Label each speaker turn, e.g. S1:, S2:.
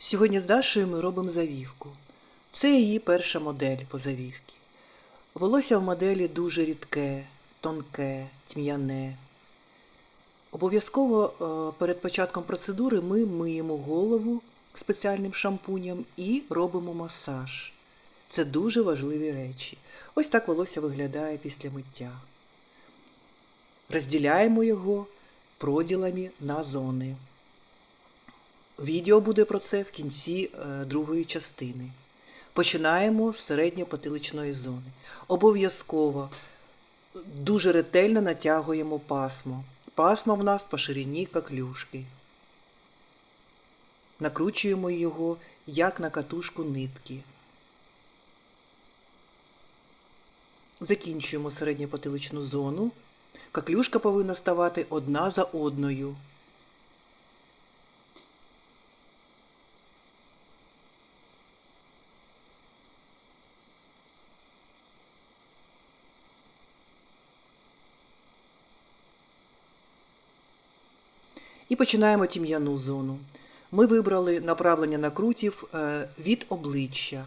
S1: Сьогодні з Дашою ми робимо завівку. Це її перша модель по завівці. Волосся в моделі дуже рідке, тонке, тьмяне. Обов'язково е, перед початком процедури ми миємо голову спеціальним шампунем і робимо масаж. Це дуже важливі речі. Ось так волосся виглядає після миття. Розділяємо його проділами на зони. Відео буде про це в кінці е, другої частини. Починаємо з середньопотиличної зони. Обов'язково дуже ретельно натягуємо пасмо. Пасмо в нас по ширині коклюшки. Накручуємо його як на катушку нитки. Закінчуємо середньопотиличну зону. Коклюшка повинна ставати одна за одною. І починаємо тім'яну зону. Ми вибрали направлення накрутів е, від обличчя.